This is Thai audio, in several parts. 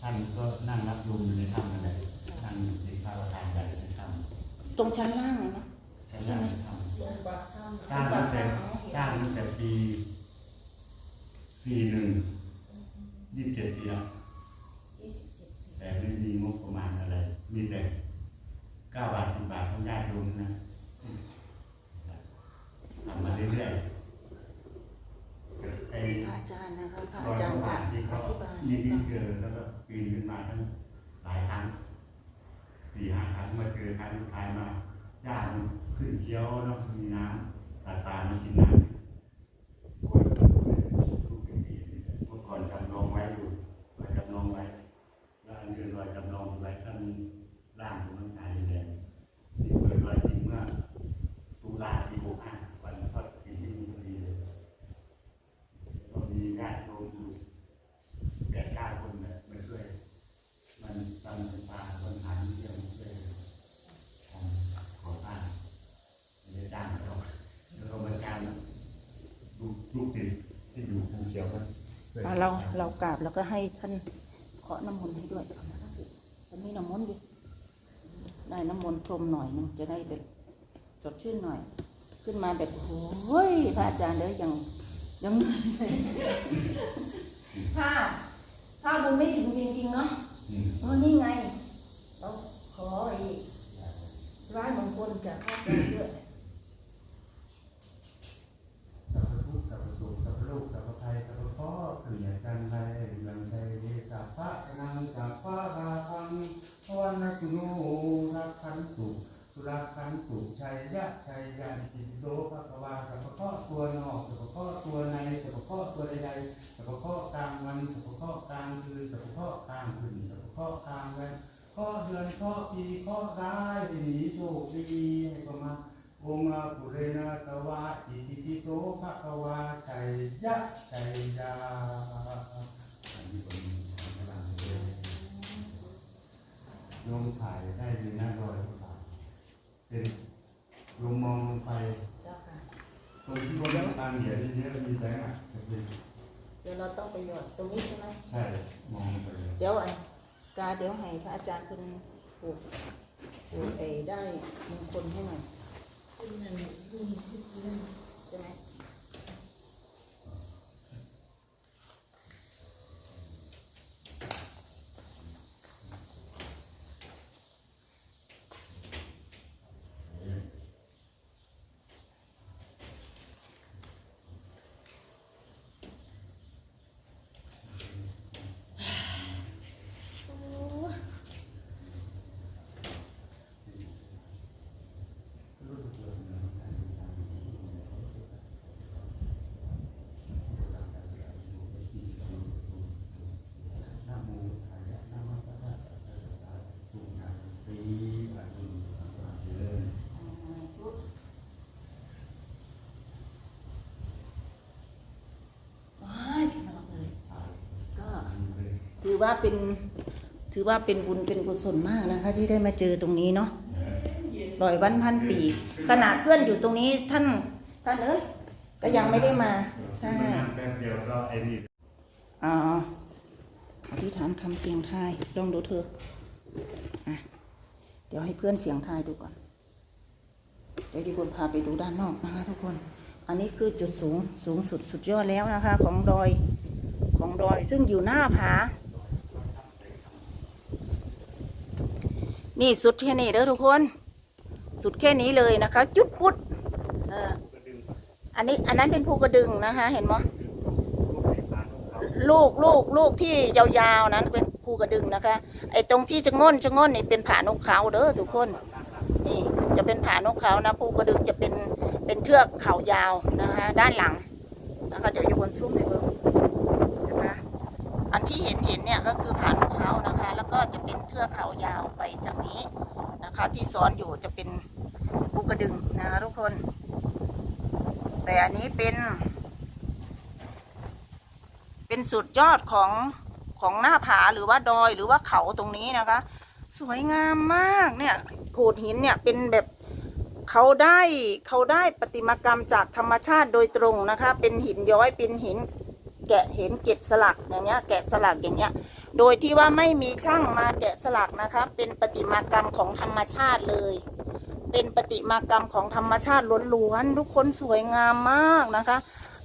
ท่านก็นั่งรับลมอยู่ในถ้ำนั่นแหละนั่งอยู่ในพระประธานใหญ่ในถ้ตรงชั้นล่างอะเนาะำใช่ไหมถ้ำลงปากถ้ำสร้างตั้งแต่สร้างตั้งแต่ปีสี่หนึ่งยี่สิบเจ็ดปีแล้วยี่สิบเจ็ดแต่ไม่มีงบประมาณอะไร มีแต่เก้าบาทสิบบาทของญาติโยมนะทำมาเรื่อยๆไอ้ พระอาจารย์นะคะพระ รอ อาย จารย์ บา จะ ทที่ อ เขา ธิบาย นี่ที่เจอแล้วก็ปีนขึ้นมาทั้งหลายครั้งสี่ห้าครั้งมา เจอครั้งสุดท้ายมาญามันขึ้นเคี้ยวเนาะมีน้ำตาตามันกินน้ำป่วยลูกป็นปีเมื่อก่อนจำลองไว้อยู่เราจำลองไว้แล้วอันเดินรอยจำลองไว้ข้างล่างของร่างกายแดงนี่เปิดรอยจริงเมื่อตุลาปีหกห้าวันทอดกฐินที่มีพอดีเลยก็มีญาติโยมอยู่แปดเก้าคนเนี่ยมาช่วย มันทำเป็นปลาคนฐานเที่ยวมาช่วยทำก่อสร้างไม่ได้จ้างเขาแล้วก็มาจ้าง ลูกลูกติดที่อยู่ภูเขียวกันช่วยอะเราเรากราบแล้วก็ให้ท่านเคาะน้ำมนต์ให้ด้วยตอนนี้น้ำมนต์ดิได้น้ำมนต์พรมหน่อยหนึงจะได้แบบสดชื่นหน่อย ขึ้นมาแบบโอ้ยพระอาจารย์เด้อยังยังถ้าถ้าบุญไม่ถึงจริงๆเนาะอืมเออนี่ไงเราขอไอ้ร้ายมงคลจากพระอาจารย์ด้วย สัพพทุกข์สัพพสุขสัพพโลกสัพพภัยสัพพข้อขึ้นอย่างกันใดลังใดเวสัพพะนังสัพพะราพังพ วันนักุโนรักขันตุสุรักขันตุชัยยะชัยยะอิติโสภะคะวาสัพพะข้อตัวนอกสัพพะข้อตัวในสัพพะข้อตัวใดๆสัพพะข้อกลางวันสัพพะข้อกลางคืนสัพพะข้อกลางคืนสัพพะข้อกลางวันข้อเดือนข้อปีข้อร้หนีโชคดีให้ก็มาองค์อาปุเรนาตวะอิติปิโสภะคะวาชัยยะชัยยาอันนี้เป็นพลังเลย โยมถ่ายได้ดีนะรอยพระบาทเป็นลงมองลงไปเจ้าค่ะตรงที่ว่าตางเหรียญเยอะๆมีแบงค์อะจะเป็นเดี๋ยวเราต้องไปหยอดตรงนี้ใช่ไหมใช่มองลงไปเลยเดี๋ยวอันกาเดี๋ยวให้พระอาจารย์คุณปลูกปลูกเอได้มงคลให้หน่อยขึ้นนั่นรุ่นขึ้นเรื่อง ใช่ไหม นะโมตัสสะนะโมตัสสะนะโมตัสสะตุนาตีอะตุอะเดิน ว้ายพี่น้องเลย ถ่าย ก็ อันนี้เลย ถือ ว่าเป็นถือว่าเป็นบุญเป็นกุศลมากนะคะ ที่ได้มาเจอตรงนี้เนาะร้อยวันพันปี ขนาดเพื่อนอยู่ตรงนี้ท่านท่านเอ้ยก็ยังไม่ได้มาใช่มานั่งแป๊บเดียวก็ไอ้นี่อ๋ออธิษฐานคำเสียงทายลองดูเธออะเดี๋ยวให้เพื่อนเสียงทายดูก่อนเดี๋ยวที่บุญพาไปดูด้านนอกนะคะทุกคน อันนี้คือจุดสูงสูงสุดสุดยอดแล้วนะคะ ของดอยของดอยซึ่งอยู่หน้าผา นี่สุดแค่นี้เด้อทุกคน สุดแค่นี้เลยนะคะ จุดพุดเอออันนี้อันนั้นเป็นภูกระดึงนะคะ เห็นไหมลูกลูกลูกที่ยาวๆนั้นเป็นภูกระดึงนะคะ ไอ้ตรงที่จะง่นจะง่นนี่เป็นผานกเขาเด้อทุกคน นี่จะเป็นผานกเขานะภูกระดึงจะเป็นเป็นเทือกเขายาวนะคะ ด้านหลังนะคะเดี๋ยวอยู่บนซุ้มให้เบิ่ง อันที่เห็นเห็นเนี่ยก็คือผ่านกเขานะคะ แล้วก็จะเป็นเทือกเขายาวไปจากนี้นะคะ ที่ซ้อนอยู่จะเป็นภูกระดึงนะคะทุกคน แต่อันนี้เป็น เป็นสุดยอดของของหน้าผาหรือว่าดอยหรือว่าเขาตรงนี้นะคะ สวยงามมากเนี่ยโขดหินเนี่ยเป็นแบบเขาได้เขาได้ประติมากรรมจากธรรมชาติโดยตรงนะคะ เป็นหินย้อยเป็นหิน แกะเห็นเกล็ดสลักอย่างเงี้ยแกะสลักอย่างเงี้ยโดยที่ว่าไม่มีช่างมาแกะสลักนะคะเป็นประติมากรรมของธรรมชาติเลย เป็นประติมากรรมของธรรมชาติล้วนๆทุกคนสวยงามมากนะคะ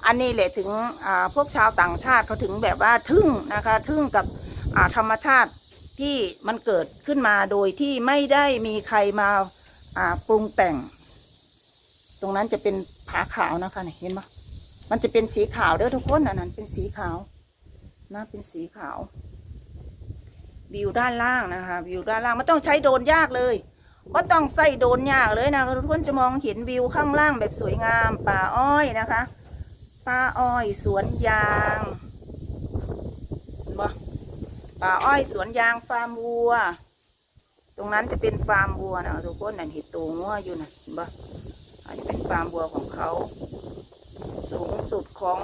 อันนี้แหละถึงพวกชาวต่างชาติเขาถึงแบบว่าทึ่งนะคะ ทึ่งกับธรรมชาติที่มันเกิดขึ้นมาโดยที่ไม่ได้มีใครมาปรุงแต่ง ตรงนั้นจะเป็นผาขาวนะคะเห็นปะมั มันจะเป็นสีขาวเด้อทุกคนอันนั้นเป็นสีขาวนะเป็นสีขาว วิวด้านล่างนะคะวิวด้านล่างไม่ต้องใช้โดรนยากเลยว่าต้องใส่โดรนยากเลยนะทุกคนจะมองเห็นวิวข้างล่างแบบสวยงามป่าอ้อยนะคะป่าอ้อยสวนยางบ่ป่าอ้อยสวนยางฟาร์มวัว ตรงนั้นจะเป็นฟาร์มวัวนะทุกคนนั่นเห็นตัวงัวอยู่นะบ่อันนี้เป็นฟาร์มวัวของเขา สูงสุดของ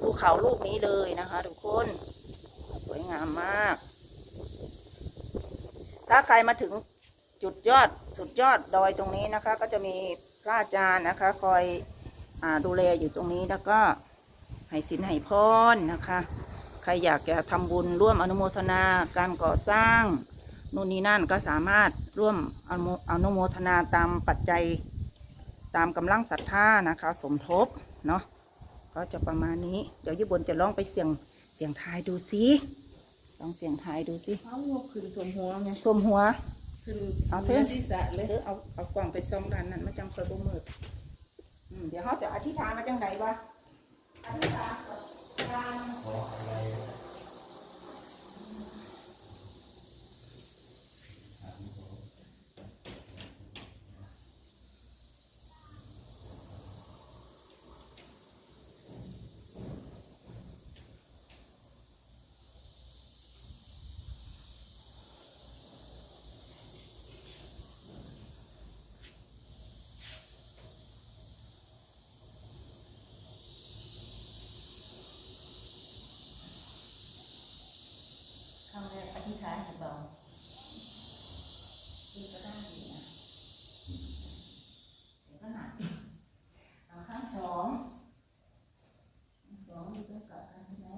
ภูเขาลูกนี้เลยนะคะทุกคนสวยงามมาก ถ้าใครมาถึงจุดยอดสุดยอดดอยตรงนี้นะคะ ก็จะมีพระอาจารย์นะคะ คอยอดูแลอยู่ตรงนี้แล้วก็ให้สินให้พรนะคะ ใครอยากจะทำบุญร่วมอนุโมทนาการก่อสร้างนู่นนี่นั่นก็สามารถร่วมอนุโมทนาตามปัจจัย ตามกำลังศรัทธานะคะ สมทบเนาะก็จะประมาณนี้ เดี๋ยวยี่บนจะลองไปเสี่ยงเสี่ยงทายดูสิลองเสี่ยงทายดูสิเขางบขึ้นสวมหัวไงท่วมหัวขึ้นเอาเถเทือะศีรษะเลยเออเอาเอากล่องไปซองด้านนั้นมาจังคอยบ่มืดอืมเดี๋ยวเขาจะอธิษฐานมาจังไดวะอธิษฐานก่อนทาน ขออะไร คำแรกอธิษฐานให้เบา คือก็ได้อยู่นะเดี๋ยวก็หนักเอาข้างสองข้างสองอยู่ตรงกับกันใช่ไหม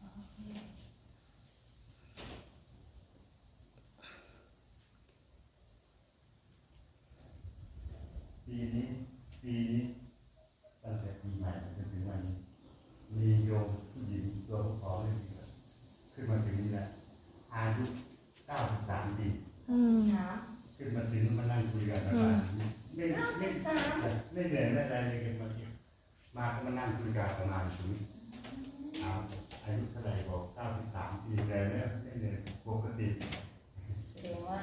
สอง ปีนี้ปีนี้ตั้งแต่ปีใหม่จนถึงวันนี้ มีโยมผู้หญิงตัวขอเลยขึ้นมาถึงนี่แหละอายุ93ปี อืม สาม ขึ้นมาถึงมานั่งคุยกันแล้วก็ไม่ไม่ไม่เหนื่อยไม่อะไรเลยกันมามาก็มานั่งคุยกันประมาณถึงเอาอายุเท่าไหร่บอก93ปีเลยเนี่ยไม่เหนื่อยปกติแสดงว่า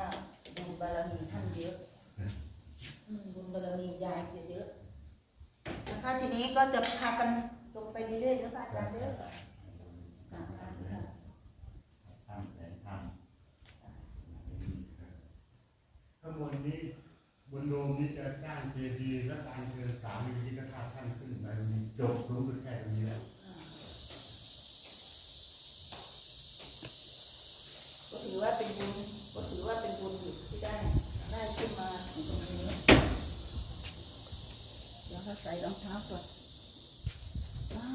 บุญบารมีท่านเยอะอืมบุญบารมียายเยอะนะคะทีนี้ก็จะพากันลงไปเรื่อยๆนะพระอาจารย์เด้ออ่าอ่าอ่า ทำแต่ทำข้างบนนี้บนโดมนี้จะสร้างเจดีย์และการเชิญสามวิธีกธาตุท่านขึ้นไปมีจบสูงสุดแค่ตรงนี้แล้วก็ถือว่าเป็นบุญก็ถือว่าเป็นบุญที่ได้ได้ขึ้นมาถึงตรงนี้เดี๋ยวเขาใส่รองเท้าก่อนป๊า